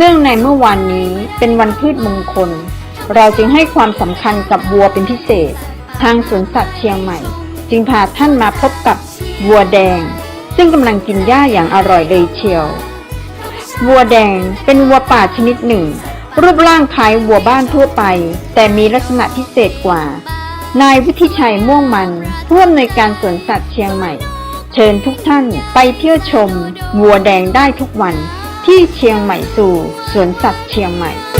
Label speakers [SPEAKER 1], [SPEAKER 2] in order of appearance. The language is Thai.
[SPEAKER 1] เนื่องในเมื่อวานนี้เป็นวันพืชมงคล เราจึงให้ความสำคัญกับวัวเป็นพิเศษ ทางสวนสัตว์เชียงใหม่ จึงพาท่านมาพบกับวัวแดง ซึ่งกำลังกินหญ้าอย่างอร่อยเลยเชียว วัวแดงเป็นวัวป่าชนิดหนึ่ง รูปร่างคล้ายวัวบ้านทั่วไป แต่มีลักษณะพิเศษกว่า นายวิทิชัยม่วงมันผู้อำนวยการสวนสัตว์เชียงใหม่ เชิญทุกท่านไปเที่ยวชมวัวแดงได้ทุกวัน ที่เชียงใหม่สู่สวนสัตว์เชียงใหม่